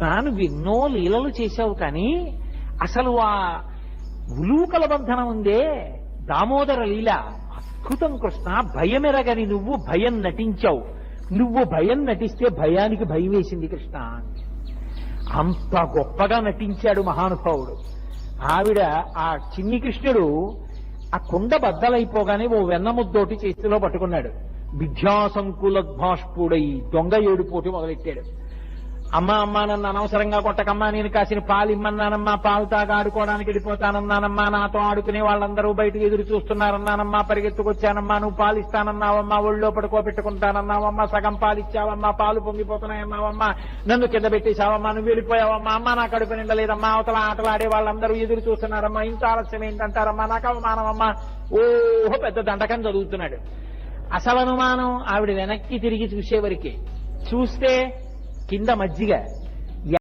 తాను ఎన్నో లీలలు చేశావు కానీ అసలు ఆ ఉలూకల బంధనం ఉందే దామోదర లీల. అద్భుతం కృష్ణ భయమెరగని నువ్వు భయం నటించావు. నువ్వు భయం నటిస్తే భయానికి భయం వేసింది కృష్ణ. అంత గొప్పగా నటించాడు మహానుభావుడు. ఆవిడ ఆ చిన్ని కృష్ణుడు ఆ కుండ బద్దలైపోగానే ఓ వెన్నముద్దోటి చేతిలో పట్టుకున్నాడు. విద్యాసంకుల భాష్పుడై దొంగ ఏడుపోటు మొదలెట్టాడు. అమ్మా అమ్మా నన్ను అనవసరంగా కొట్టకమ్మా నేను కాసిన పాలు ఇమ్మన్నానమ్మా పాలు తాగా ఆడుకోవడానికి వెళ్ళిపోతానన్నానమ్మా నాతో ఆడుకునే వాళ్ళందరూ బయటకు ఎదురు చూస్తున్నారన్నానమ్మా పరిగెత్తుకొచ్చానమ్మా నువ్వు పాలు ఇస్తానన్నావమ్మా ఒళ్ళో పడుకోబెట్టుకుంటానన్నావమ్మా సగం పాలు ఇచ్చావమ్మా పాలు పొంగిపోతున్నాయన్నావమ్మా నన్ను కింద పెట్టేశావమ్మా నువ్వు వెళ్ళిపోయావమ్మా అమ్మా నా కడుపు నిండలేదమ్మా అవతల ఆటలాడే వాళ్ళందరూ ఎదురు చూస్తున్నారమ్మా ఇంత ఆలస్యం ఏంటంటారమ్మా నాకు అవమానమమ్మా. ఓహో పెద్ద దండకం చదువుతున్నాడు. అసలు అనుమానం ఆవిడ వెనక్కి తిరిగి చూసేవరకే. చూస్తే కింద మజ్జిగ.